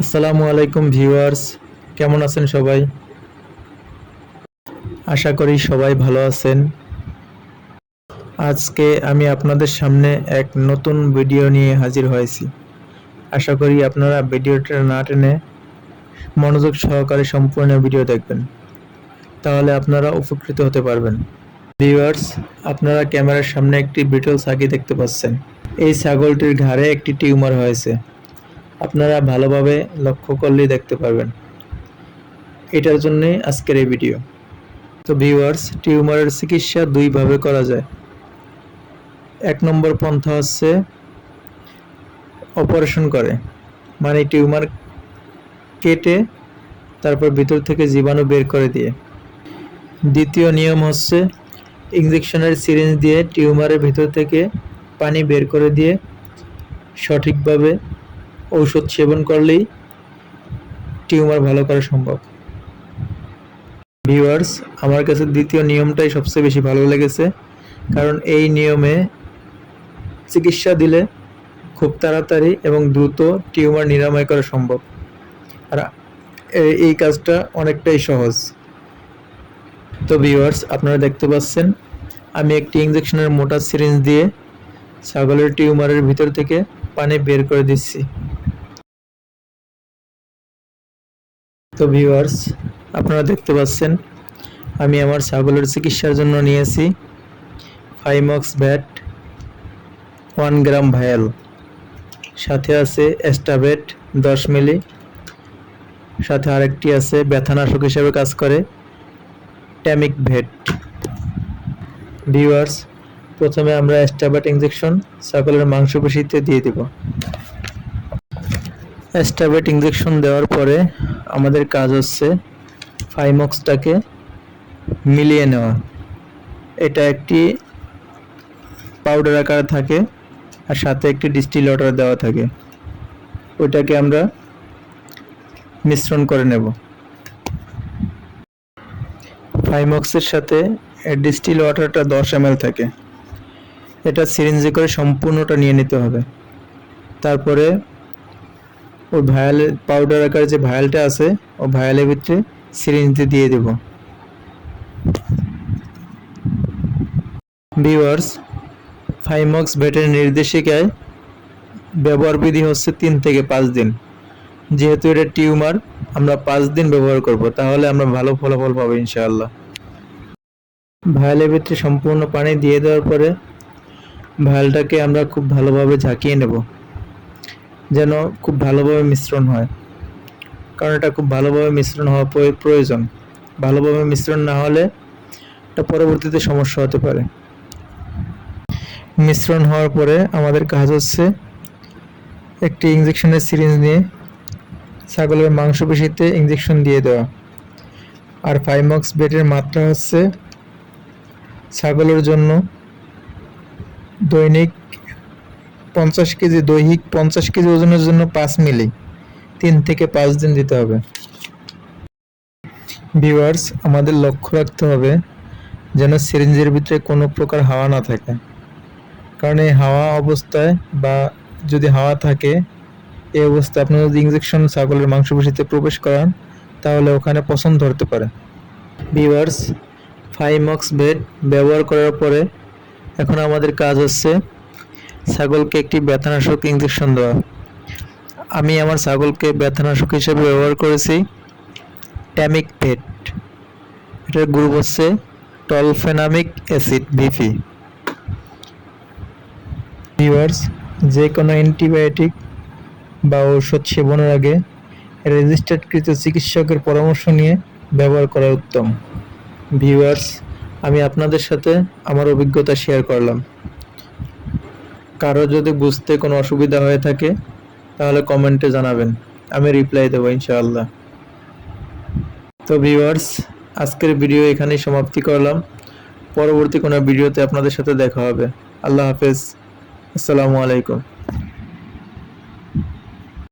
আসসালামু আলাইকুম ভিউয়ার্স, কেমন আছেন সবাই? আশা করি সবাই ভালো আছেন। আজকে আমি আপনাদের সামনে এক নতুন ভিডিও নিয়ে হাজির হয়েছি। আশা করি আপনারা ভিডিওটা না টেনে মনোযোগ সহকারে সম্পূর্ণ ভিডিও দেখবেন। তাহলে আপনারা উপকৃত হতে পারবেন। ভিউয়ার্স, আপনারা ক্যামেরার সামনে একটি বিটল ছাগি দেখতে পাচ্ছেন। এই ছাগলটির ঘাড়ে একটি টিউমার হয়েছে। আপনারা ভালোভাবে লক্ষ্য করলেই দেখতে পারবেন। এটার জন্যই আজকের এই ভিডিও। তো ভিউয়ার্স টিউমারের চিকিৎসা দুইভাবে করা যায়। এক নম্বর পন্থা হচ্ছে অপারেশন করে। মানে টিউমার কেটে তারপর ভিতর থেকে জীবাণু বের করে দিয়ে। দ্বিতীয় নিয়ম হচ্ছে ইঞ্জেকশনের সিরিঞ্জ দিয়ে টিউমারের ভিতর থেকে পানি বের করে দিয়ে সঠিকভাবে ঔষধ সেবন করলেই টিউমার ভালো করা সম্ভব। ভিউয়ার্স, আমার কাছে দ্বিতীয় নিয়মটাই সবচেয়ে বেশি ভালো লেগেছে। কারণ এই নিয়মে চিকিৎসা দিলে খুব তাড়াতাড়ি এবং দ্রুত টিউমার নিরাময় করা সম্ভব। আর এই কাজটা অনেকটাই সহজ। তো ভিউয়ার্স, আপনারা দেখতে পাচ্ছেন, আমি একটি ইঞ্জেকশনের মোটা সিরিঞ্জ দিয়ে ছাগলের টিউমারের ভিতর থেকে পানি বের করে দিচ্ছি। তো ভিউয়ার্স আপনারা দেখতে পাচ্ছেন, আমি আমার ছাগলের চিকিৎসার জন্য নিয়েছি ফাইমক্স ব্যাট ওয়ান গ্রাম ভায়াল সাথে আছে এস্টাবেট দশ মিলি সাথে আরেকটি আছে ব্যথানাশক হিসেবে কাজ করে ট্যামিক ভেট ভিউয়ার্স প্রথমে আমরা এস্টাবেট ইঞ্জেকশন ছাগলের মাংসপেশিতে দিয়ে দেব। এস্টাবেট ইঞ্জেকশন দেওয়ার পরে আমাদের কাজ হচ্ছে ফাইমক্সটাকে মিলিয়ে নেওয়া। এটা একটি পাউডার আকারে থাকে আর সাথে একটি ডিস্টিল ওয়াটার দেওয়া থাকে। ওইটাকে আমরা মিশ্রণ করে নেব। ফাইমক্সের সাথে ডিস্টিল ওয়াটারটা দশ এম থাকে। এটা সিরিঞ্জে করে সম্পূর্ণটা নিয়ে নিতে হবে। তারপরে ওই ভায়ালের পাউডার আকারে যে ভায়ালটা আছে, ও ভায়ালের ভিতরে সিরিঞ্জে দিয়ে দেব। ভিউয়ার্স ফাইমক্স ভেটের নির্দেশিকায় ব্যবহার বিধি হচ্ছে তিন থেকে পাঁচ দিন। যেহেতু এটা টিউমার, আমরা পাঁচ দিন ব্যবহার করব, তাহলে আমরা ভালো ফলাফল পাবো ইনশাআল্লাহ। ভায়ালের ভিতরে সম্পূর্ণ পানি দিয়ে দেওয়ার পরে ভায়ালটাকে আমরা খুব ভালোভাবে ঝাঁকিয়ে নেব। যেন খুব ভালোভাবে মিশ্রণ হয়। কারণ এটা খুব ভালোভাবে মিশ্রণ হওয়া প্রয়োজন। ভালোভাবে মিশ্রণ না হলে এটা পরবর্তীতে সমস্যা হতে পারে। মিশ্রণ হওয়ার পরে আমাদের কাজ হচ্ছে একটি ইঞ্জেকশনের সিরিঞ্জ নিয়ে ছাগলের মাংসপেশিতে ইঞ্জেকশন দিয়ে দেওয়া। আর ফাইমক্স বেটের মাত্রা হচ্ছে ছাগলের জন্য দৈনিক পঞ্চাশ কেজি দৈহিক পঞ্চাশ কেজি ওজনের জন্য পাঁচ মিলি। তিন থেকে পাঁচ দিন দিতে হবে। ভিউয়ার্স, আমাদের লক্ষ্য রাখতে হবে যেন সিরিঞ্জের ভিতরে কোনো প্রকার হাওয়া না থাকে। কারণ এই হাওয়া অবস্থায় বা যদি হাওয়া থাকে এই অবস্থায় আপনি যদি ইঞ্জেকশন ছাগলের মাংসপেশিতে প্রবেশ করান, তাহলে ওখানে পছন্দ ধরতে পারে। ভিউয়ার্স ফাইমক্স বেড ব্যবহার করার পরে এখন আমাদের কাজ হচ্ছে ছাগলকে একটি ব্যথানাশক ইঞ্জেকশন দেওয়া। আমি আমার ছাগলকে ব্যথানাশক হিসেবে ব্যবহার করেছি ট্যামিক ভেট এটার গ্রুপ হচ্ছে টলফেনামিক অ্যাসিড ভিপি ভিউয়ার্স যে কোনো অ্যান্টিবায়োটিক বা ঔষধ সেবনের আগে রেজিস্টার্ডকৃত চিকিৎসকের পরামর্শ নিয়ে ব্যবহার করা উত্তম। ভিউয়ার্স, আমি আপনাদের সাথে আমার অভিজ্ঞতা শেয়ার করলাম। কারও যদি বুঝতে কোনো অসুবিধা হয়ে থাকে, তাহলে কমেন্টে জানাবেন। আমি রিপ্লাই দেবো ইনশাআল্লাহ। তো ভিউয়ার্স আজকের ভিডিও এখানেই সমাপ্তি করলাম। পরবর্তী কোনো ভিডিওতে আপনাদের সাথে দেখা হবে। আল্লাহ হাফেজ। আসসালামু আলাইকুম।